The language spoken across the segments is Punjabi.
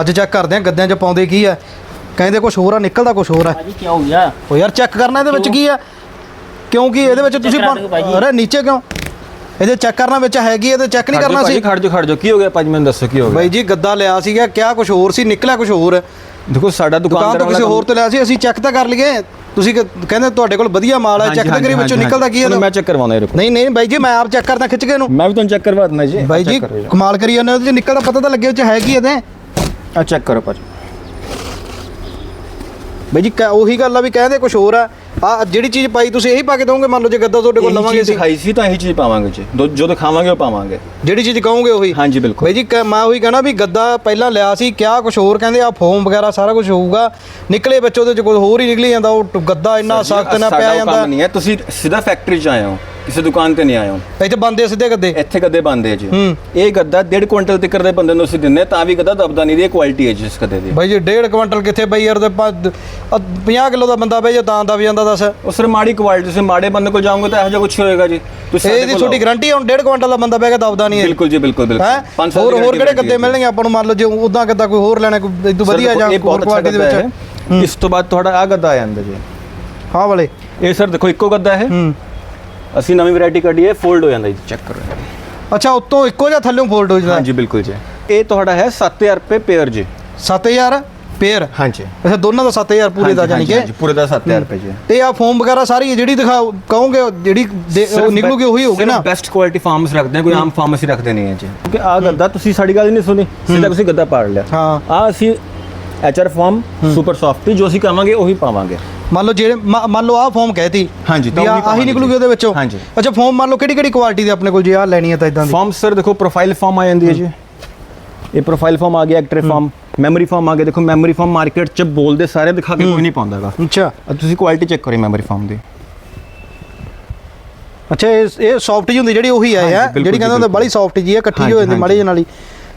ਅੱਜ ਚੈੱਕ ਕਰਦੇ ਆ ਗੱਦਿਆਂ 'ਚ ਪਾਉਂਦੇ ਕੀ ਆ। ਕਹਿੰਦੇ ਕੁਝ ਹੋਰ ਆ ਨਿਕਲਦਾ ਕੁਝ ਹੋਰ ਆ। ਭਾਜੀ ਕੀ ਹੋ ਗਿਆ ਉਹ ਯਾਰ ਚੈੱਕ ਕਰਨਾ ਇਹਦੇ ਵਿੱਚ ਕੀ ਆ? ਕਿਉਂਕਿ ਇਹਦੇ ਵਿੱਚ ਤੁਸੀਂ ਕਰਾ ਦਿਓ ਭਾਜੀ। ਅਰੇ ਨੀਚੇ ਕਿਉਂ? ਇਹਦੇ ਚੈੱਕ ਕਰਨਾ ਵਿੱਚ ਹੈਗੀ ਇਹਦੇ ਚੈੱਕ ਨਹੀਂ ਕਰਨਾ ਸੀ। ਖੜ ਜਾ ਖੜ ਜਾ ਕੀ ਹੋ ਗਿਆ ਭਾਜੀ? ਮੈਨੂੰ ਦੱਸੋ ਕੀ ਹੋ ਗਿਆ? ਬਾਈ ਜੀ ਗੱਦਾ ਲਿਆ ਸੀਗਾ ਕਿਆ ਕੁਝ ਹੋਰ ਸੀ? ਨਿਕਲਿਆ ਕੁਝ ਹੋਰ। ਦੇਖੋ ਸਾਡਾ ਦੁਕਾਨ ਦੁਕਾਨਦਾਰ ਤੋਂ ਕਿਸੇ ਹੋਰ ਤੋਂ ਲਿਆ ਸੀ ਅਸੀਂ ਚੈੱਕ ਤਾਂ ਕਰ ਲਈਏ। ਤੁਸੀਂ ਕ- ਕਹਿੰਦੇ ਤੁਹਾਡੇ ਕੋਲ ਵਧੀਆ ਮਾਲ ਹੈ ਚੈੱਕ ਤਾਂ ਕਰੀ ਵਿੱਚੋਂ ਨਿਕਲਦਾ ਕੀ ਹੈ ਮੈਂ ਚੈੱਕ ਕਰਵਾਉਣਾ ਇਹ ਰੁਕੋ ਨਹੀਂ ਨਹੀਂ ਬਾਈ ਜੀ ਮੈਂ ਆਪ ਚੈੱਕ ਕਰਦਾ ਖਿੱਚ ਕੇ ਇਹਨੂੰ। ਮੈਂ ਵੀ ਤੁਹਾਨੂੰ ਚੈੱਕ ਕਰਵਾ ਦਿੰਦਾ ਜੀ। ਬਾਈ ਜੀ ਕਮਾਲ ਕਰੀ ਜਾਂਦੇ ਉਹਦੇ ਚ ਨਿਕਲਦਾ ਪਤਾ ਤਾਂ ਲੱਗੇ ਉਹ ਚ ਹੈ ਕੀ ਇਹਦੇ? ਆ ਚੈੱਕ ਕਰੋ ਭਾਜੀ। ਬਾਈ ਜੀ ਕ- ਉਹੀ ਗੱਲ ਆ ਵੀ ਕਹਿੰਦੇ ਕੁਝ ਹੋਰ ਆ। ਆ ਜਿਹੜੀ ਚੀਜ਼ ਪਾਈ ਤੁਸੀਂ ਇਹੀ ਪਾ ਕੇ ਦੋਗੇ ਮੰਨ ਲਓ ਜੇ ਗੱਦਾ ਤੁਹਾਡੇ ਕੋਲ ਲਵਾਂਗੇ ਅਸੀਂ। ਦਿਖਾਈ ਸੀ ਤਾਂ ਇਹੀ ਚੀਜ਼ ਪਾਵਾਂਗੇ ਜੀ। ਦੋ- ਜੋ ਦਿਖਾਵਾਂਗੇ ਉਹ ਪਾਵਾਂਗੇ। ਜਿਹੜੀ ਚੀਜ਼ ਕਹੋਗੇ ਉਹੀ? ਹਾਂਜੀ ਬਿਲਕੁਲ। ਬਾਈ ਜੀ ਕ- ਮੈਂ ਉਹੀ ਕਹਣਾ ਵੀ ਗੱਦਾ ਪਹਿਲਾਂ ਲਿਆ ਸੀ ਕਿਆ ਕੁਝ ਹੋਰ ਕਹਿੰਦੇ ਆ ਫੋਮ ਵਗੈਰਾ ਸਾਰਾ ਕੁਝ ਹੋਊਗਾ। ਨਿਕਲੇ ਵਿੱਚ ਉਹਦੇ ਚ ਕੁਝ ਹੋਰ ਹੀ ਨਿਕਲੀ ਜਾਂਦਾ ਉਹ ਟ- ਗੱਦਾ ਇੰਨਾ ਸਖਤ ਨਾ ਸਾਡਾ ਪਿਆ ਉਹ ਕੰਮ ਜਾਂਦਾ। ਨਹੀਂ ਹੈ। ਤੁਸੀਂ ਸਿੱਧਾ ਫੈਕਟਰੀ 'ਚ ਆਏ ਹੋ। ਕਿਸੇ ਦੁਕਾਨ ਤੇ ਨਹੀਂ ਆਏ ਹੋ ਇੱਥੇ ਬੰਦੇ ਸਿੱਧੇ ਗੱਦੇ? ਇੱਥੇ ਗੱਦੇ ਬੰਦੇ ਜੀ। ਹੂੰ। ਇਹ ਗੱਦਾ 1.5 ਕੁਇੰਟਲ ਤੱਕ ਦੇ ਬੰਦੇ ਨੂੰ ਅਸੀਂ ਦਿੰਨੇ ਤਾਂ ਵੀ ਗੱਦਾ ਦਬਦਾ ਨਹੀਂ ਦੀ ਇਹ ਕੁਆਲਿਟੀ ਹੈ ਜੀ ਇਸ ਗੱਦੇ ਦੀ। ਬਾਈ ਜੀ 1.5 ਕੁਇੰਟਲ ਕਿੱਥੇ ਬਈ ਯਾਰ ਤੇ 50 ਕਿਲੋ ਦਾ ਬੰਦਾ ਬਈ ਜੇ ਤਾਂ ਦਬ ਜਾਂਦਾ ਦੱਸ। ਉਹ ਸਰ ਮਾੜੀ ਕੁਆਲਿਟੀ ਤੁਸੀਂ ਮਾੜੇ ਬੰਦੇ ਕੋਲ ਜਾਓਗੇ ਤਾਂ ਇਹੋ ਜਿਹਾ ਕੁਝ ਹੋਏਗਾ ਜੀ। ਤੁਸੀਂ ਇਹਦੀ ਛੋਟੀ ਗਾਰੰਟੀ ਹੁਣ 1.5 ਕੁਇੰਟਲ ਦਾ ਬੰਦਾ ਬਹਿ ਕੇ ਦਬਦਾ ਨਹੀਂ। ਹੈ। ਬਿਲਕੁਲ ਜੀ ਬਿਲਕੁਲ ਬਿਲਕੁਲ। ਹੋਰ ਦੀ ਹੋਰ ਕਿਹੜੇ ਗੱਦੇ। ਮਿਲਣਗੇ? ਆਪਾਂ ਨੂੰ ਮੰਨ ਲਓ ਜੇ ਉਦਾਂ ਗੱਦਾ ਕੋਈ ਹੋਰ ਲੈਣਾ ਕੋਈ ਇਦੋਂ ਵਧੀਆ ਜਾਂ ਹੋਰ ਕੁਆਲਿਟੀ ਦੇ ਵਿੱਚ। ਇਸ ਤੋਂ ਬਾਅਦ ਤੁਹਾਡਾ ਆ ਗੱਦਾ ਆ ਜਾਂਦਾ ਜੀ। ਹਾਂ। ਵਾਲੇ। ਇਹ ਸਰ ਦੇਖੋ ਇੱਕੋ ਗੱਦਾ ਹੈ। ਹੂੰ। ਅਸੀਂ ਨਵੀਂ ਵੈਰਾਈਟੀ ਕੱਢੀ ਹੈ ਫੋਲਡ ਹੋ ਜਾਂਦਾ ਜੀ। ਚੈੱਕ ਕਰੋ। ਅੱਛਾ ਉੱਤੋਂ ਇੱਕੋ ਜਿਹਾ ਥੱਲੇੋਂ ਫੋਲਡ ਹੋ ਜਾਂਦਾ। ਹਾਂਜੀ ਬਿਲਕੁਲ ਜੀ। ਇਹ ਤੁਹਾਡਾ ਹੈ 7000 ਰੁਪਏ ਪੇਅਰ ਜੀ। 7000 ਪੇਅਰ ਹਾਂਜੀ। ਅੱਛਾ ਦੋਨਾਂ ਦਾ 7000 ਪੂਰੇ ਦਾ ਜਾਨੀ ਕਿ? ਪੂਰੇ ਦਾ 7000 ਰੁਪਏ ਜੀ। ਤੇ ਆ ਫੋਮ ਵਗੈਰਾ ਸਾਰੀ ਜਿਹੜੀ ਦਿਖਾਓ ਕਹੋਗੇ ਜਿਹੜੀ ਉਹ ਨਿਕਲੂਗੀ ਉਹੀ ਹੋਊਗੀ ਨਾ? ਬੈਸਟ ਕੁਆਲਿਟੀ ਫਾਰਮਸ ਰੱਖਦੇ ਆ ਕੋਈ ਆਮ ਫਾਰਮੇਸੀ ਰੱਖਦੇ ਨਹੀਂ ਹੈ ਜੀ। ਕਿਉਂਕਿ ਆ ਗੱਦਾ ਤੁਸੀਂ ਸਾਡੀ ਗੱਲ ਨਹੀਂ ਸੁਣੀ ਸਿੱਧਾ ਤੁਸੀਂ ਗੱਦਾ ਪਾੜ ਲਿਆ। ਹਾਂ। ਆ ਅਸੀਂ ਐਚਆਰ ਫਾਰਮ ਸੁਪਰ ਸੌਫਟੀ ਜੋ ਅਸੀਂ ਕਹਾਂਗੇ ਉਹੀ ਪਾਵਾਂਗੇ। ਮੰਨ ਲਓ ਜਿਹੜੇ ਮ- ਮੰਨ ਲਓ ਆਹ ਫੋਮ ਕਹਿਤੀ ਹਾਂਜੀ, ਤਾਂ ਆਹ- ਉਹੀ ਆਹੀ ਪਾਵਾਂਗੇ ਨਿਕਲੂਗੀ ਜੀ। ਉਹਦੇ ਵਿੱਚੋਂ। ਹਾਂਜੀ। ਅੱਛਾ ਫੋਮ ਮੰਨ ਲਓ ਕਿਹੜੀ ਕਿਹੜੀ ਕੁਆਲਿਟੀ ਦੇ ਆਪਣੇ ਕੋਲ ਜੇ ਆ ਲੈਣੀ ਹੈ ਤਾਂ ਇਦਾਂ ਦੀ? ਫਾਰਮ ਸਰ ਦੇਖੋ ਪ੍ਰੋਫਾਈਲ ਫਾਰਮ ਆ ਜਾਂਦੀ ਹੈ ਜੀ। ਇਹ ਪ੍ਰੋਫਾਈਲ ਫਾਰਮ ਆ ਗਿਆ ਐਕਟਰ ਫਾਰਮ ਮੈਮਰੀ ਫਾਰਮ ਆ ਗਿਆ। ਦੇਖੋ ਮੈਮਰੀ ਫਾਰਮ ਮਾਰਕੀਟ 'ਚ ਬੋਲਦੇ ਸਾਰੇ ਦਿਖਾ ਕੇ ਕੋਈ ਨਹੀਂ ਪਾਉਂਦਾਗਾ ਅੱਛਾ। ਤੁਸੀਂ ਕੁਆਲਿਟੀ ਚੈੱਕ ਕਰੋ ਮੈਮਰੀ ਫਾਰਮ ਦੀ। ਅੱਛਾ ਇਹ ਇਹ ਸੌਫਟ ਜੀ ਹੁੰਦੀ ਜਿਹੜੀ ਉਹੀ ਹੈ ਹਾਂਜੀ, ਬਿਲਕੁਲ ਜਿਹੜੀ ਜੀ, ਕਹਿੰਦੇ ਹੁੰਦੇ ਬਿਲਕੁਲ। ਬੜੀ ਸੌਫਟ ਜੀ ਹੈ ਇਕੱਠੀ ਹਾਂਜੀ, ਹੋ ਜਾਂਦੀ ਹਾਂਜੀ। ਮਾੜੀ ਜਿਹੀ ਨਾਲ ਹੀ।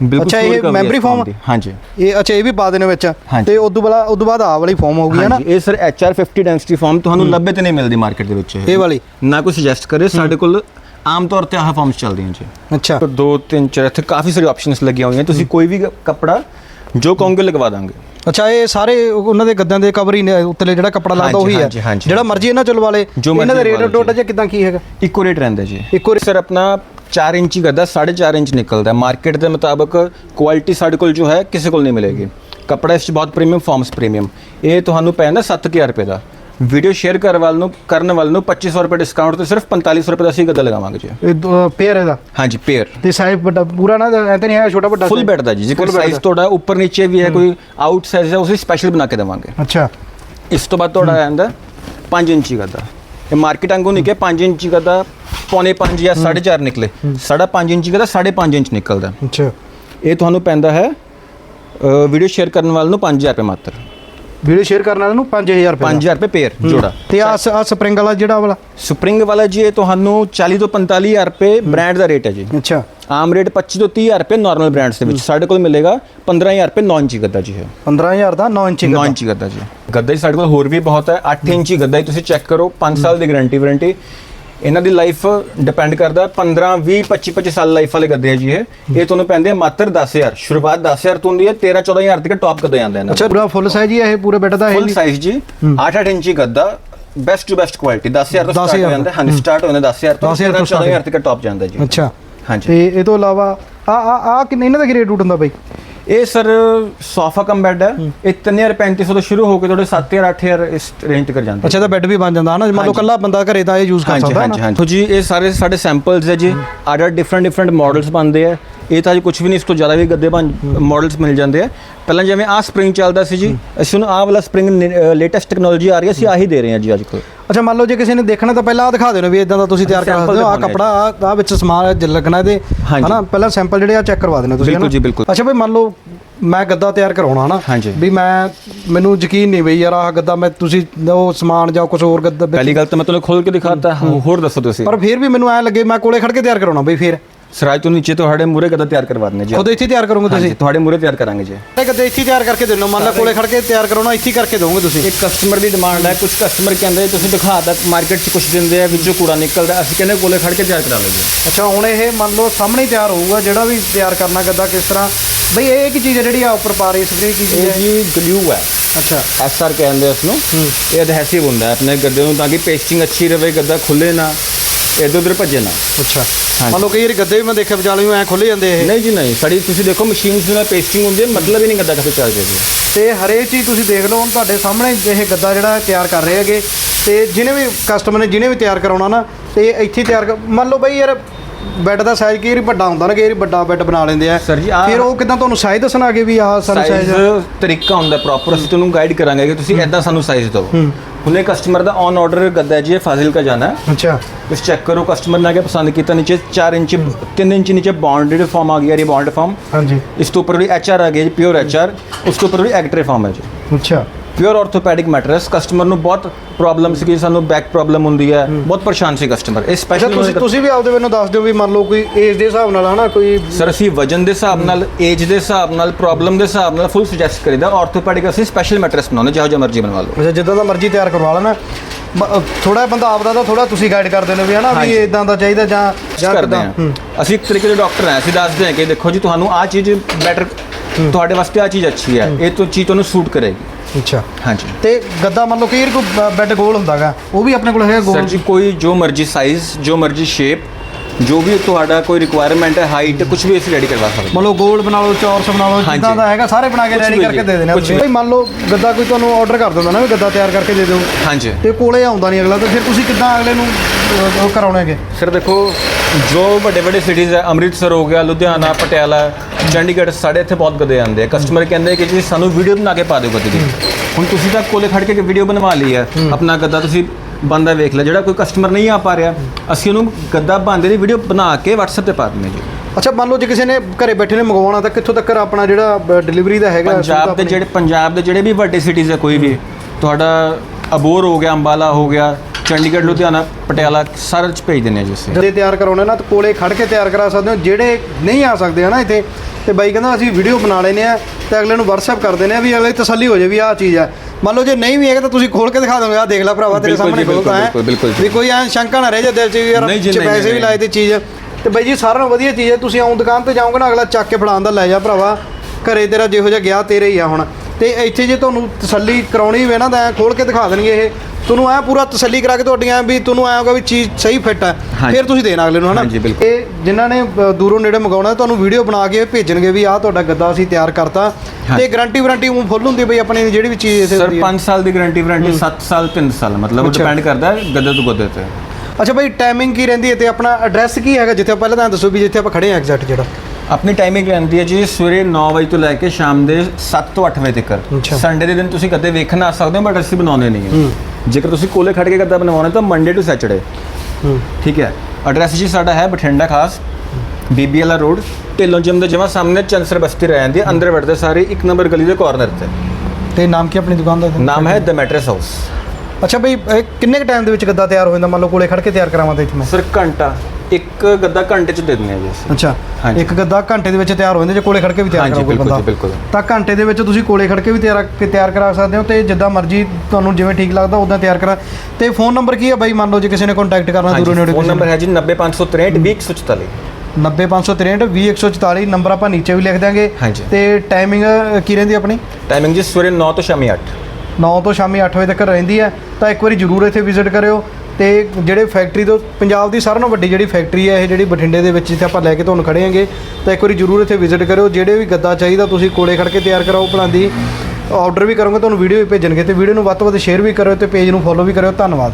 ਬਿਲਕੁਲ ਅੱਛਾ ਇਹ form ਫਾਰਮ ਦੀ, ਹਾਂਜੀ। ਇਹ ਅੱਛਾ ਇਹ ਵੀ ਪਾ ਦੇਣੇ ਵਿੱਚ। ਤੇ ਉਦੋਂ ਬਾਅਦ ਉਦੋਂ ਬਾਅਦ ਆ ਵਾਲੀ ਫਾਰਮ ਹੋਊਗੀ ਹੈ ਨਾ ਇਹ ਸਰ HR 50 ਡੈਂਸਿਟੀ ਫਾਰਮ ਤੁਹਾਨੂੰ ਲੱਭੇ ਤੇ ਨਹੀਂ ਮਿਲਦੀ ਮਾਰਕੀਟ ਦੇ ਵਿੱਚ ਇਹ। ਵਾਲੀ? ਨਾ ਕੋਈ ਸੁਜੈਸਟ ਕਰੇ ਸਾਡੇ ਕੋਲ ਆਮ ਤੌਰ ਤੇ ਆਹ ਫਾਰਮਸ ਚੱਲਦੀਆਂ ਜੀ। ਅੱਛਾ। ਪਰ ਦੋ ਤਿੰਨ ਚਾਰ ਇੱਥੇ ਕਾਫੀ ਸਾਰੀ ਆਪਸ਼ਨਸ ਲੱਗੀਆਂ ਹੋਈਆਂ। ਤੁਸੀਂ ਕੋਈ ਵੀ ਕੱਪੜਾ ਜੋ ਕਹੋਗੇ ਲਗਵਾ ਦਾਂਗੇ। ਅੱਛਾ ਇਹ ਸਾਰੇ ਉਹਨਾਂ ਦੇ ਗੱਦਿਆਂ ਦੇ ਕਵਰ ਹੀ ਨੇ ਉੱਤਲੇ ਜਿਹੜਾ ਕੱਪੜਾ ਲੱਗਦਾ ਉਹੀ ਹੈ। ਜਿਹੜਾ ਮਰਜ਼ੀ ਇਹਨਾਂ ਚੋਂ ਲਵਾ ਲੇ ਇਹਨਾਂ ਦਾ ਰੇਟ ਟੋਟਲ ਜੇ। ਕਿਦਾਂ ਕੀ ਹੈਗਾ? ਇੱਕੋ ਰੇਟ ਰਹਿੰਦਾ ਜੀ। ਇੱਕੋ ਸਰ ਆਪਣਾ 4 ਇੰਚੀ ਗੱਦਾ 4.5 ਇੰਚ ਨਿਕਲਦਾ। ਮਾਰਕੀਟ ਦੇ ਮੁਤਾਬਕ ਕੁਆਲਿਟੀ ਸਾਡੇ ਕੋਲ ਜੋ ਹੈ ਕਿਸੇ ਕੋਲ ਨਹੀਂ ਮਿਲੇਗੀ। ਕਪੜਾ ਇਸ 'ਚ ਬਹੁਤ ਪ੍ਰੀਮੀਅਮ ਫਾਰਮਸ ਪ੍ਰੀਮੀਅਮ ਇਹ ਤੁਹਾਨੂੰ ਪੈਂਦਾ 7000 ਰੁਪਏ ਦਾ। ਵੀਡੀਓ ਸ਼ੇਅਰ ਕਰਨ ਵਾਲ ਨੂੰ ਕਰਨ ਵਾਲ ਨੂੰ 2500 ਰੁਪਏ ਡਿਸਕਾਊਂਟ ਤੇ ਸਿਰਫ 4500 ਰੁਪਏ ਦਾ ਅਸੀਂ ਗੱਦਾ ਲਗਾਵਾਂਗੇ ਜੀ। ਇਹ ਪੇਅਰ ਇਹਦਾ? ਹਾਂਜੀ ਪੇਅਰ ਤੇ ਸਾਈਜ਼ ਵੱਡਾ ਪੂਰਾ ਨਾ ਐ ਤਾਂ ਨਹੀਂ ਹੈ ਛੋਟਾ ਵੱਡਾ ਫੁੱਲ ਬੈੱਡ ਦਾ ਜੀ ਜੇਕਰ ਸਾਈਜ਼ ਦਾ। ਤੁਹਾਡਾ ਉੱਪਰ ਨੀਚੇ ਵੀ ਹੈ ਕੋਈ ਆਊਟ ਸਾਈਜ਼ ਹੈ ਉਸੇ ਸਪੈਸ਼ਲ ਬਣਾ ਕੇ ਦੇਵਾਂਗੇ। ਅੱਛਾ। ਇਸ ਤੋਂ ਬਾਅਦ ਤੁਹਾਡਾ ਆ ਜਾਂਦਾ 5 ਇੰਚੀ ਗੱਦਾ। ਇਹ ਮਾਰਕੀਟ ਵਾਂਗੂ ਨਹੀਂ ਕਿ 5 ਇੰਚੀ ਗੱਦਾ ਪੌਣੇ 5 ਜਾਂ 4.5 ਨਿਕਲੇ। ਸਾਡਾ 5 ਇੰਚੀ ਗੱਦਾ 5.5 ਇੰਚ ਨਿਕਲਦਾ। ਅੱਛਾ। ਇਹ ਤੁਹਾਨੂੰ ਪੈਂਦਾ ਹੈ ਵੀਡੀਓ ਸ਼ੇਅਰ ਕਰਨ ਵਾਲ ਨੂੰ 5000 ਰੁਪਏ ਮਾਤਰ। ਵੀਡੀਓ ਸ਼ੇਅਰ ਕਰਨ ਵਾਲੇ ਨੂੰ 5000 ਰੁਪਏ 5000 ਰੁਪਏ ਪੇਅਰ ਜੋੜਾ। ਤੇ ਆ ਆ ਸਪਰਿੰਗ ਵਾਲਾ ਜਿਹੜਾ ਵਾਲਾ? ਸਪਰਿੰਗ ਵਾਲਾ ਜੀ ਇਹ ਤੁਹਾਨੂੰ 40 ਤੋਂ 45000 ਰੁਪਏ ਬ੍ਰਾਂਡ ਦਾ ਰੇਟ ਹੈ ਜੀ। ਅੱਛਾ। ਆਮ ਰੇਟ 25 ਤੋਂ 30000 ਰੁਪਏ ਨਾਰਮਲ ਬ੍ਰਾਂਡਸ ਦੇ ਵਿੱਚ। ਸਾਡੇ ਕੋਲ ਮਿਲੇਗਾ 15000 ਰੁਪਏ 9 ਇੰਚੀ ਗੱਦਾ ਜੀ ਹੈ 15000 ਦਾ 9 ਇੰਚੀ 9 ਇੰਚੀ ਗੱਦਾ ਜੀ। ਗੱਦਾ ਜੀ ਸਾਡੇ ਕੋਲ ਹੋਰ ਵੀ ਬਹੁਤ ਹੈ 8 ਇੰਚੀ ਗੱਦਾ ਹੀ। ਤੁਸੀਂ ਚੈੱਕ ਕਰੋ 5 ਸਾਲ ਦੀ ਗਾਰੰਟੀ ਵਾਰੰਟੀ ਇਹਨਾਂ ਦੀ ਲਾਈਫ ਡਿਪੈਂਡ ਕਰਦਾ 15 20 25 25 ਸਾਲ ਲਾਈਫ ਵਾਲੇ ਗੱਦੇ ਆ ਜੀ ਇਹ। ਇਹ ਤੁਹਾਨੂੰ ਪੈਂਦੇ ਮਾਤਰ 10000 ਸ਼ੁਰੂਆਤ 10000 ਤੋਂ ਹੁੰਦੀ ਹੈ 13 14000 ਤੱਕ ਟੌਪ ਗੱਦੇ ਆਉਂਦੇ ਨੇ ਅੱਛਾ ਪੂਰਾ ਫੁੱਲ ਸਾਈਜ਼ ਹੀ ਹੈ ਇਹ ਪੂਰੇ ਬੈੱਡ ਦਾ ਫੁੱਲ ਇਹ ਸਾਈਜ਼ ਜੀ। 8 8 ਇੰਚੀ ਗੱਦਾ ਬੈਸਟ ਟੂ ਬੈਸਟ ਕੁਆਲਿਟੀ 10000 ਤੋਂ ਸਟਾਰਟ 10,000 ਹੋ ਜਾਂਦਾ ਹਾਂਜੀ ਸਟਾਰਟ ਹੋ ਜਾਂਦਾ 10000 ਤੋਂ 10,000 ਤੋਂ 14000 ਤੱਕ ਟੌਪ ਜਾਂਦਾ ਜੀ। ਅੱਛਾ। ਹਾਂਜੀ। ਤੇ ਇਹ ਤੋਂ ਇਲਾਵਾ ਆ ਆ ਆ ਕਿੰਨੇ ਇਹਨਾਂ ਦਾ ਕੀ ਰੇਟ ਰੂਟ ਹੁੰਦਾ ਬਾਈ? ਇਹ ਸਰ ਸੋਫਾ ਕਮ ਬੈੱਡ ਹੈ। ਇਹ 3500 ਤੋਂ ਸ਼ੁਰੂ ਹੋ ਕੇ ਤੁਹਾਡੇ 7000 8000 ਇਸ ਰੇਂਜ ਤੱਕ ਜਾਂਦੇ ਅੱਛਾ ਤਾਂ ਬੈੱਡ ਵੀ ਬਣ ਜਾਂਦਾ ਹਨਾ? ਮੰਨ ਲਓ। ਕੱਲਾ ਬੰਦਾ ਘਰੇ ਤਾਂ ਇਹ ਯੂਜ਼ ਕਰ ਸਕਦਾ ਹਾਂਜੀ ਨਾ ਹਾਂਜੀ ਜੀ ਇਹ ਸਾਰੇ ਸਾਡੇ ਸੈਂਪਲਸ ਹੈ ਜੀ। ਆਡਰ ਡਿਫਰੈਂਟ ਡਿਫਰੈਂਟ ਮਾਡਲਸ ਬਣਦੇ ਆ। ਇਹ ਤਾਂ ਜੀ ਕੁਝ ਵੀ ਨਹੀਂ ਇਸ ਤੋਂ ਜ਼ਿਆਦਾ ਵੀ ਗੱਦੇ ਬਣ ਮਾਡਲਸ ਮਿਲ ਜਾਂਦੇ ਆ ਪਹਿਲਾਂ ਜਿਵੇਂ ਆਹ ਸਪ੍ਰਿੰਗ ਚੱਲਦਾ ਸੀ ਜੀ ਅਸੀਂ ਉਹਨੂੰ ਆਹ ਵਾਲਾ ਸਪ੍ਰਿੰਗ ਲੇਟੈਸਟ ਟੈਕਨੋਲੋਜੀ ਆ ਰਹੀ ਹੈ ਅਸੀਂ ਆਹੀ ਦੇ ਰਹੇ ਹਾਂ ਜੀ ਅੱਜ ਕੋਲ ਅੱਛਾ ਮੰਨ ਲਓ ਜੇ ਕਿਸੇ ਨੇ ਦੇਖਣਾ ਤਾਂ ਪਹਿਲਾਂ ਆ ਦਿਖਾ ਦੇਣਾ ਵੀ ਇਦਾਂ ਦਾ ਤੁਸੀਂ ਤਿਆਰ ਕਰ ਸਕਦੇ ਹੋ ਆ ਕੱਪੜਾ ਆ ਆ ਵਿੱਚ ਸਮਾਨ ਲੱਗਣਾ ਇਹਦੇ। ਹਨਾ ਪਹਿਲਾਂ ਸੈਂਪਲ ਜਿਹੜੇ ਆ ਚੈੱਕ ਕਰਵਾ ਦੇਣਾ ਤੁਸੀਂ ਬਿਲਕੁਲ? ਜੀ, ਬਿਲਕੁਲ। ਅੱਛਾ ਬਈ ਮੰਨ ਲਓ ਮੈਂ ਗੱਦਾ ਤਿਆਰ ਕਰਾਉਣਾ ਹਨਾ। ਵੀ ਮੈਂ ਮੈਨੂੰ ਯਕੀਨ ਨਹੀਂ ਬਈ ਯਾਰ ਆਹ ਗੱਦਾ ਮੈਂ ਤੁਸੀਂ ਉਹ ਸਮਾਨ ਜਾਂ ਕੁਝ ਹੋਰ ਗੱਦਾ ਪਹਿਲੀ ਗੱਲ ਤਾਂ ਮੈਂ ਤੁਹਾਨੂੰ ਖੋਲ ਕੇ ਦਿਖਾਤਾ ਹੋਰ ਦੱਸੋ ਤੁਸੀਂ ਪਰ ਫਿਰ ਵੀ ਮੈਨੂੰ ਐ ਲੱਗੇ ਮੈਂ ਕੋਲੇ ਖੜ ਕੇ ਤਿਆਰ ਕਰਾਉਣਾ ਬਈ ਫਿਰ ਸਰਾਜ ਤੋਂ ਨੀਚੇ ਤੁਹਾਡੇ ਮੂਰੇ ਗੱਦਾ ਤਿਆਰ ਕਰਵਾ ਦਿੰਦੇ ਜੀ? ਖੁਦ ਇੱਥੇ ਤਿਆਰ ਕਰੋਗੇ ਹਾਂਜੀ ਤੁਸੀਂ ਤੁਹਾਡੇ ਮੂਰੇ ਤਿਆਰ ਕਰਾਂਗੇ ਜੀ। ਇਹ ਗੱਦੇ ਇੱਥੇ ਤਿਆਰ ਕਰਕੇ ਦੇਣੋ ਮੰਨ ਲਾ ਕੋਲੇ ਖੜ ਕੇ ਤਿਆਰ ਕਰਾਉਣਾ ਇੱਥੇ ਕਰਕੇ ਦੋਗੇ ਤੁਸੀਂ? ਇੱਕ ਕਸਟਮਰ ਦੀ ਡਿਮਾਂਡ ਹੈ ਕੁਝ ਕਸਟਮਰ ਕਹਿੰਦੇ ਤੁਸੀਂ ਦਿਖਾ ਤਾ ਮਾਰਕੀਟ 'ਚ ਕੁਝ ਦਿੰਦੇ ਆ ਵਿੱਚੋਂ ਕੂੜਾ ਨਿਕਲਦਾ ਅਸੀਂ ਕਹਿੰਦੇ ਕੋਲੇ ਖੜ ਕੇ ਤਿਆਰ ਕਰਾ ਲਓ ਜੀ। ਅੱਛਾ ਹੁਣ ਇਹ ਮੰਨ ਲਓ ਸਾਹਮਣੇ ਹੀ ਤਿਆਰ ਹੋਊਗਾ ਜਿਹੜਾ ਵੀ ਤਿਆਰ ਕਰਨਾ ਗੱਦਾ ਕਿਸ ਤਰ੍ਹਾਂ? ਬਈ ਇਹ ਕੀ ਚੀਜ਼ ਹੈ ਜਿਹੜੀ ਆ ਉੱਪਰ ਪਾ ਰਹੀ ਸਪਰੇ ਕੀ ਚੀਜ਼ ਇਹ ਹੈ ਜੀ ਗਲੂ ਹੈ। ਅੱਛਾ। ਐਸਆਰ ਕਹਿੰਦੇ ਆ ਉਸਨੂੰ ਇਹ ਅਡਹੈਸਿਵ ਹੁੰਦਾ ਹੈ ਆਪਣੇ ਗੱਦੇ ਨੂੰ ਤਾਂ ਕਿ ਪੇਸਟਿੰਗ ਅੱਛੀ ਰਵੇ ਗੱਦਾ ਖੁੱਲੇ ਨਾ। ਇੱਧਰ ਉੱਧਰ ਭੱਜੇ ਨਾ। ਅੱਛਾ। ਮੰਨ ਲਓ ਕਈ ਵਾਰੀ ਗੱਦੇ ਵੀ ਮੈਂ ਦੇਖਿਆ ਵਿਚਾਲੇ ਨੂੰ ਐ ਖੁੱਲੇ ਜਾਂਦੇ ਇਹ। ਨਹੀਂ ਜੀ ਨਹੀਂ। ਸਾਡੀ ਤੁਸੀਂ ਦੇਖੋ ਮਸ਼ੀਨਸ ਨਾਲ ਪੇਸਟਿੰਗ ਹੁੰਦੀ ਹੈ ਮਤਲਬ ਹੀ ਨਹੀਂ ਗੱਦਾ ਕਿਤੇ ਚੱਲ ਜਾਵੇ ਤੇ ਹਰੇਕ ਚੀਜ਼ ਤੁਸੀਂ ਦੇਖ ਲਓ ਹੁਣ ਤੁਹਾਡੇ ਸਾਹਮਣੇ ਇਹ ਗੱਦਾ ਜਿਹੜਾ ਤਿਆਰ ਕਰ ਰਹੇ ਹੈਗੇ। ਤੇ ਜਿਹਨੇ ਵੀ ਕਸਟਮਰ ਨੇ ਜਿਹਨੇ ਵੀ ਤਿਆਰ ਕਰਾਉਣਾ ਨਾ ਤੇ ਇੱਥੇ ਤਿਆਰ ਕਰ- ਮੰਨ ਲਓ ਬਈ ਯਾਰ ਬੈੱਡ ਦਾ ਸਾਈਜ਼ ਕਈ ਵਾਰੀ ਵੱਡਾ ਹੁੰਦਾ ਨਾ ਕਈ ਵਾਰੀ ਵੱਡਾ ਬੈੱਡ ਬਣਾ ਲੈਂਦੇ ਆ। Sir ਜੀ, ਆਹ- ਫਿਰ ਉਹ ਕਿਦਾਂ ਤੁਹਾਨੂੰ ਸਾਈਜ਼ ਦੱਸਣਾ ਅੱਗੇ ਵੀ ਆਹ ਸਾਨੂੰ ਸਾਈਜ਼ ਸਾਈਜ਼ ਤਰੀਕਾ ਹੁੰਦਾ ਪ੍ਰੋਪਰ ਅਸੀਂ ਤੁਹਾਨੂੰ ਗਾਈਡ ਕਰਾਂਗੇ ਕਿ ਤੁਸੀਂ ਐਦਾਂ ਸਾਨੂੰ ਸਾਈਜ਼ ਦਿਓ। उन्हें कस्टमर का ऑन ऑर्डर गद्दा है जी ये फाजिल का जाना है अच्छा कुछ चेक करो कस्टमर ने आगे पसंद किया नीचे चार इंच तीन इंच नीचे बाउंडेड फॉर्म आ गया जी बाउंड फॉर्म हाँ जी इस तो उपर भी एच आर आ गया जी प्योर एच आर उसके ऊपर भी एक्ट्रे फॉर्म है जी अच्छा ਪਿਓਰ ਆਰਥੋਪੈਡਿਕ ਮੈਟਰਸ ਕਸਟਮਰ ਨੂੰ ਬਹੁਤ ਪ੍ਰੋਬਲਮ ਸੀ ਕਿ ਸਾਨੂੰ ਬੈਕ ਪ੍ਰੋਬਲਮ ਹੁੰਦੀ ਹੈ ਬਹੁਤ ਪਰੇਸ਼ਾਨ ਸੀ ਕਸਟਮਰ ਇਹ ਅੱਛਾ ਸਪੈਸ਼ਲ ਤੁਸੀਂ ਤੁਸੀਂ ਵੀ ਆਪਦੇ ਮੈਨੂੰ ਦੱਸ ਦਿਓ ਵੀ ਮੰਨ ਲਓ ਕੋਈ ਏਜ ਦੇ ਹਿਸਾਬ ਨਾਲ ਹਨਾ ਕੋਈ ਸਰ ਅਸੀਂ ਵਜਨ ਦੇ ਹਿਸਾਬ ਨਾਲ ਏਜ ਦੇ ਹਿਸਾਬ ਨਾਲ ਪ੍ਰੋਬਲਮ ਦੇ ਹਿਸਾਬ ਨਾਲ ਫੁੱਲ ਸੁਜੈਸਟ ਕਰੀਦਾ। ਆਰਥੋਪੈਡਿਕ ਅਸੀਂ ਸਪੈਸ਼ਲ ਮੈਟਰਸ ਬਣਾਉਂਦੇ ਜਿਹੋ ਜਿਹਾ ਮਰਜ਼ੀ ਬਣਵਾ ਲਓ। ਅੱਛਾ ਜਿੱਦਾਂ ਦਾ ਮਰਜ਼ੀ ਤਿਆਰ ਕਰਵਾ ਲੈਣਾ। ਥੋੜਾ ਬੰਦਾ ਆਪਦਾ ਤਾਂ ਥੋੜਾ ਤੁਸੀਂ ਗਾਈਡ ਕਰਦੇ ਨੇ ਵੀ ਹਨਾ ਵੀ ਹਾਂਜੀ। ਇਦਾਂ ਦਾ ਚਾਹੀਦਾ ਜਾਂ ਜਾਂ ਕਰਦੇ ਕਿੱਦਾਂ? ਹੂੰ। ਹਾਂ। ਅਸੀਂ ਇੱਕ ਤਰੀਕੇ ਦੇ ਡਾਕਟਰ ਹਾਂ ਅਸੀਂ ਦੱਸਦੇ ਹਾਂ ਕਿ ਦੇਖੋ ਜੀ ਤੁਹਾਨੂੰ ਆਹ ਚੀਜ਼ ਬੈਟਰ ਤੁਹਾਡੇ ਵਾਸਤੇ ਆਹ ਚੀਜ਼ ਅੱਛੀ ਹੈ ਇਹ ਤੋਂ ਚੀਜ਼ ਤੁਹਾਨੂੰ ਸੂਟ ਕਰੇਗੀ। ਅੱਛਾ। ਹਾਂਜੀ। ਤੇ ਗੱਦਾ ਮੰਨ ਲਓ ਕਈ ਵਾਰ ਕੋਈ ਬੈੱਡ ਗੋਲ ਹੁੰਦਾਗਾ ਉਹ ਵੀ ਆਪਣੇ ਕੋਲ ਹੈਗਾ ਸਰ ਗੋਲ ਜੀ ਕੋਈ ਜੋ ਮਰਜ਼ੀ ਸਾਈਜ਼ ਜੋ ਮਰਜ਼ੀ ਸ਼ੇਪ ਜੋ ਵੀ ਤੁਹਾਡਾ ਕੋਈ ਰਿਕੁਆਇਰਮੈਂਟ ਹੈ ਹਾਈਟ ਕੁਝ ਵੀ ਅਸੀਂ ਰੈਡੀ ਕਰਵਾ ਸਕਦੇ ਮੰਨ ਲਓ ਗੋਲ ਬਣਾ ਲਓ ਚੌਰਸ ਬਣਾ ਲਓ ਹਾਂਜੀ। ਜਿੱਦਾਂ ਦਾ ਹੈਗਾ ਸਾਰੇ ਬਣਾ ਕੇ ਕੁਛ ਰੈਡੀ ਵੀ ਕਰਕੇ ਦੇ ਦੇਣਾ ਕੁਛ ਤੁਸੀਂ ਵੀ। ਭਾਈ ਮੰਨ ਲਓ ਗੱਦਾ ਕੋਈ ਤੁਹਾਨੂੰ ਆਰਡਰ ਕਰ ਦਿੰਦਾ ਨਾ ਵੀ ਗੱਦਾ ਤਿਆਰ ਕਰਕੇ ਦੇ ਦਿਓ। ਹਾਂਜੀ। ਤੇ ਕੋਲੇ ਆਉਂਦਾ ਨਹੀਂ ਅਗਲਾ ਤਾਂ ਫਿਰ ਤੁਸੀਂ ਕਿੱਦਾਂ ਅਗਲੇ ਨੂੰ ਅਹ, ਉਹ ਕਰਾਉਣੇਗੇ ਸਰ ਦੇਖੋ ਜੋ ਵੱਡੇ ਵੱਡੇ ਸਿਟੀਜ਼ ਹੈ ਅੰਮ੍ਰਿਤਸਰ ਹੋ ਗਿਆ ਲੁਧਿਆਣਾ ਪਟਿਆਲਾ ਚੰਡੀਗੜ੍ਹ ਸਾਡੇ ਇੱਥੇ ਬਹੁਤ ਗਦੇ ਆਉਂਦੇ ਆ। ਕਸਟਮਰ ਕਹਿੰਦੇ ਕਿ ਜੀ ਸਾਨੂੰ ਵੀਡੀਓ ਬਣਾ ਕੇ ਪਾ ਦਿਓ ਗੱਦੇ ਦੀ ਹੁਣ ਤੁਸੀਂ ਤਾਂ ਕੋਲੇ ਖੜ ਕੇ ਵੀਡੀਓ ਬਣਵਾ ਲਈ ਹੈ। ਆਪਣਾ ਗੱਦਾ ਤੁਸੀਂ ਬੰਦਾ ਵੇਖ ਲਿਆ ਜਿਹੜਾ ਕੋਈ ਕਸਟਮਰ ਨਹੀਂ ਆ ਪਾ ਰਿਹਾ ਅਸੀਂ ਉਹਨੂੰ ਗੱਦਾ ਬਣਦੇ ਦੀ ਵੀਡੀਓ ਬਣਾ ਕੇ WhatsApp ਤੇ ਪਾ ਦਿੰਦੇ ਜੀ। ਅੱਛਾ ਮੰਨ ਲਓ ਜੇ ਕਿਸੇ ਨੇ ਘਰੇ ਬੈਠੇ ਨੇ ਮੰਗਵਾਉਣਾ ਤਾਂ ਕਿੱਥੋਂ ਤੱਕ ਆਪਣਾ ਜਿਹੜਾ ਡਿਲੀਵਰੀ ਦਾ ਹੈਗਾ ਪੰਜਾਬ ਦੇ? ਜਿਹੜੇ ਪੰਜਾਬ ਦੇ ਜਿਹੜੇ ਵੀ ਵੱਡੇ ਸਿਟੀਜ਼ ਹੈ ਕੋਈ ਵੀ ਤੁਹਾਡਾ ਅਬੋਰ ਹੋ ਗਿਆ ਅੰਬਾਲਾ ਹੋ ਗਿਆ ਚੰਡੀਗੜ੍ਹ ਲੁਧਿਆਣਾ ਪਟਿਆਲਾ ਸਾਰੇ ਚ ਭੇਜ ਦਿੰਦੇ ਆ ਜੀ ਅਸੀਂ। ਜੇ ਤਿਆਰ ਕਰਾਉਣੇ ਨਾ ਤਾਂ ਕੋਲੇ ਖੜ ਕੇ ਤਿਆਰ ਕਰਾ ਸਕਦੇ ਹੋ ਜਿਹੜੇ ਨਹੀਂ ਆ ਸਕਦੇ ਹਨਾ ਇੱਥੇ। ਤੇ ਬਾਈ ਕਹਿੰਦਾ ਅਸੀਂ ਵੀਡੀਓ ਬਣਾ ਲੈਨੇ ਆ ਤੇ ਅਗਲੇ ਨੂੰ WhatsApp ਕਰ ਦਿੰਦੇ ਆ ਵੀ ਅਗਲੇ ਤਸੱਲੀ ਹੋ ਜਾਏ ਵੀ ਆਹ ਚੀਜ਼ ਆ ਮੰਨ ਲਓ ਜੇ ਨਹੀਂ ਵੀ ਹੈਗਾ ਤਾਂ ਤੁਸੀਂ ਖੋਲ ਕੇ ਦਿਖਾ ਦੋਗੇ ਆ ਦੇਖ ਲੈ ਭਰਾਵਾ ਤੇਰੇ ਸਾਹਮਣੇ ਜੀ, ਖੋਲਦਾ ਹੈ। ਜੀ। ਵੀ ਕੋਈ ਐ ਸ਼ੰਕਾ ਨਾ ਰਹਿ ਜਾ ਦਿਲ 'ਚ ਵੀ ਯਾਰ ਜੀ, ਪੈਸੇ ਵੀ ਲਾਏ ਤੇ ਚੀਜ਼। ਤੇ ਬਾਈ ਜੀ ਸਾਰਿਆਂ ਨਾਲੋਂ ਵਧੀਆ ਚੀਜ਼ ਹੈ ਤੁਸੀਂ ਆਉਂ ਦੁਕਾਨ ਤੇ ਜਾਓਗੇ ਨਾ ਅਗਲਾ ਚੱਕ ਕੇ ਫੜਾਉਣ ਦਾ ਲੈ ਜਾ ਭਰਾਵਾ। ਘਰੇ ਤੇਰਾ ਜਿਹੋ ਜਿਹਾ ਗਿਆ ਤੇਰੇ ਹੀ ਆ ਹੁਣ। ਤੇ ਇੱਥੇ ਜੇ ਤੁਹਾਨੂੰ ਤਸੱਲੀ ਕਰਾਉਣੀ ਹੋਵੇ ਨਾ ਤਾਂ ਐ ਖੋਲ ਕੇ ਦਿਖਾ ਦੇਣਗੇ ਇਹ। ਤੁਹਾਨੂੰ ਐ ਪੂਰਾ ਤਸੱਲੀ ਕਰਾ ਕੇ ਤੁਹਾਡੀਆਂ ਵੀ ਤੁਹਾਨੂੰ ਐ ਹੋਗਾ ਵੀ ਚੀਜ਼ ਸਹੀ ਫਿੱਟ ਹੈ। ਹਾਂਜੀ। ਫਿਰ ਤੁਸੀਂ ਦੇਣਾ ਅਗਲੇ ਨੂੰ ਹਨਾ? ਹਾਂਜੀ, ਬਿਲਕੁਲ। ਇਹ ਜਿਨ੍ਹਾਂ ਨੇ ਅ, ਦੂਰੋਂ ਨੇੜੇ ਮੰਗਾਉਣਾ ਤੁਹਾਨੂੰ ਵੀਡੀਓ ਬਣਾ ਕੇ ਭੇਜਣਗੇ ਵੀ ਆਹ ਤੁਹਾਡਾ ਗੱਦਾ ਅਸੀਂ ਤਿਆਰ ਕਰਤਾ। ਤੇ। ਗਾਰੰਟੀ ਵਾਰੰਟੀ ਉਹ ਫੁੱਲ ਹੁੰਦੀ ਬਈ ਆਪਣੀ ਜਿਹੜੀ ਵੀ ਚੀਜ਼ ਇੱਥੇ ਸਰ ਹੁੰਦੀ ਹੈ। 5 ਸਾਲ ਦੀ ਗਾਰੰਟੀ ਵਾਰੰਟੀ 7 ਸਾਲ 3 ਸਾਲ ਮਤਲਬ ਅੱਛਾ। ਡਿਪੈਂਡ ਕਰਦਾ ਹੈ ਗੱਦੇ ਤੋਂ ਗੱਦੇ ਤੇ। ਅੱਛਾ ਬਈ ਟਾਈਮਿੰਗ ਕੀ ਰਹਿੰਦੀ ਹੈ ਤੇ ਆਪਣਾ ਐਡਰੈਸ ਕੀ ਹੈਗਾ? ਜਿੱਥੇ ਪਹਿਲਾਂ ਤਾਂ ਦੱਸੋ ਵੀ ਜਿੱਥੇ ਆਪਾਂ ਖੜੇ ਹਾਂ ਐਗਜ਼ੈਕਟ ਜਿਹੜਾ। ਆਪਣੀ ਟਾਈਮਿੰਗ ਰਹਿੰਦੀ ਹੈ ਜੀ ਸਵੇਰੇ 9 ਵਜੇ ਤੋਂ ਲੈ ਕੇ ਸ਼ਾਮ ਦੇ 7 ਤੋਂ 8 ਵਜੇ। ਤੱਕ। ਸੰਡੇ ਦੇ ਦਿਨ ਤੁਸੀਂ ਗੱਦੇ ਵੇਖਣ ਆ ਸਕਦੇ ਹੋ ਬਟ ਅਸੀਂ ਬਣਾਉਂਦੇ ਨਹੀਂ ਹਾਂ। ਜੇਕਰ ਤੁਸੀਂ ਕੋਲੇ ਖੜ ਕੇ ਗੱਦਾ ਬਣਵਾਉਣਾ ਤਾਂ ਮੰਡੇ ਟੂ ਸੈਚਰਡੇ ਠੀਕ ਹੈ। ਐਡਰੈਸ ਜੀ ਸਾਡਾ ਹੈ ਬਠਿੰਡਾ ਖਾਸ ਬੀਬੀਐਲ ਰੋਡ ਢਿੱਲੋਂ ਜਿਮ ਦੇ ਜਮਾ ਸਾਹਮਣੇ ਚੰਸਰ ਬਸਤੀ ਰਹਿ ਜਾਂਦੀ ਹੈ ਅੰਦਰ ਵੜਦੇ ਸਾਰੇ ਇੱਕ ਨੰਬਰ ਗਲੀ ਦੇ ਕਾਰਨਰ ਤੇ। ਤੇ ਨਾਮ ਕੀ ਆਪਣੀ ਦੁਕਾਨ ਦਾ? ਨਾਮ ਹੈ ਦ ਮੈਟਰਸ ਹਾਊਸ ਅੱਛਾ ਬਈ ਕਿੰਨੇ ਕ ਟਾਈਮ ਦੇ ਵਿੱਚ ਗੱਦਾ ਤਿਆਰ ਹੋ ਜਾਂਦਾ? ਮੰਨ ਲਓ ਕੋਲੇ ਖੜ ਕੇ ਤਿਆਰ ਕਰਾਵਾਂ ਤਾਂ ਇੱਥੇ ਮੈਂ। ਸਰ ਘੰਟਾ। ਇੱਕ ਗੱਦਾ ਘੰਟੇ ਚ ਦੇ ਦਿੰਦੇ ਆ ਜੀ ਅਸੀਂ। ਅੱਛਾ ਹਾਂਜੀ। ਇੱਕ ਗੱਦਾ ਘੰਟੇ ਦੇ ਵਿੱਚ ਤਿਆਰ ਹੋ ਜਾਂਦਾ ਜੇ ਕੋਲੇ ਖੜ ਕੇ ਵੀ ਤਿਆਰ ਹਾਂਜੀ, ਕਰਾਉਗਾ ਬਿਲਕੁਲ ਜੀ, ਬਿਲਕੁਲ। ਤਾਂ ਘੰਟੇ ਦੇ ਵਿੱਚ ਤੁਸੀਂ ਕੋਲੇ ਖੜ ਕੇ ਵੀ ਤਿਆਰ ਕੇ ਤਿਆਰ ਕਰਾ ਸਕਦੇ ਹੋ ਤੇ ਜਿੱਦਾਂ ਮਰਜ਼ੀ ਤੁਹਾਨੂੰ ਜਿਵੇਂ ਠੀਕ ਲੱਗਦਾ ਉਦਾਂ ਤਿਆਰ ਕਰਾ। ਤੇ ਫੋਨ ਨੰਬਰ ਕੀ ਹੈ ਬਾਈ? ਮੰਨ ਲਓ ਜੇ ਕਿਸੇ ਨੇ ਕੰਟੈਕਟ ਕਰਨਾ ਦੂਰੋਂ ਨੇੜੇ ਫੋਨ ਨੰਬਰ ਹੈ ਜੀ 90563 20144 90563 20144 ਨੰਬਰ ਆਪਾਂ ਨੀਚੇ ਵੀ ਲਿਖ ਦਾਂਗੇ ਹਾਂਜੀ। ਤੇ ਟਾਈਮਿੰਗ ਕੀ ਰਹਿੰਦੀ ਆਪਣੀ? ਟਾਈਮਿੰਗ ਜੀ ਸਵੇਰੇ 9 ਤੋਂ ਸ਼ਾਮੀ 8 9 ਤੋਂ ਸ਼ਾਮੀ 8 ਵਜੇ ਤੱਕ ਰਹਿੰਦੀ ਹੈ। ਤਾਂ ਇੱਕ ਵਾਰੀ ਜ਼ਰੂਰ ਇੱਥੇ ਵਿਜ਼ਿਟ ਕਰਿਓ। ਤੇ ਜਿਹੜੇ ਫੈਕਟਰੀ ਤੋਂ ਪੰਜਾਬ ਦੀ ਸਾਰਿਆਂ ਨਾਲੋਂ ਵੱਡੀ ਜਿਹੜੀ ਫੈਕਟਰੀ ਹੈ, ਇਹ ਜਿਹੜੀ ਬਠਿੰਡੇ ਦੇ ਵਿੱਚ ਜਿੱਥੇ ਆਪਾਂ ਲੈ ਕੇ ਤੁਹਾਨੂੰ ਖੜੇ ਹਾਂਗੇ, ਤਾਂ ਇੱਕ ਵਾਰੀ ਜ਼ਰੂਰ ਇੱਥੇ ਵਿਜ਼ਿਟ ਕਰਿਓ। ਜਿਹੜੇ ਵੀ ਗੱਦਾ ਚਾਹੀਦਾ, ਤੁਸੀਂ ਕੋਲੇ ਖੜ ਕੇ ਤਿਆਰ ਕਰਾਓ ਬਣਾਉਂਦੀ ਆਰਡਰ ਵੀ ਕਰੋਗੇ, ਤੁਹਾਨੂੰ ਵੀਡੀਓ ਵੀ ਭੇਜਣਗੇ ਤੇ ਵੀਡੀਓ ਨੂੰ ਵੱਧ ਤੋਂ ਵੱਧ ਸ਼ੇਅਰ ਵੀ ਕਰਿਓ ਤੇ ਪੇਜ ਨੂੰ ਫੋਲੋ ਵੀ ਕਰਿਓ। ਧੰਨਵਾਦ।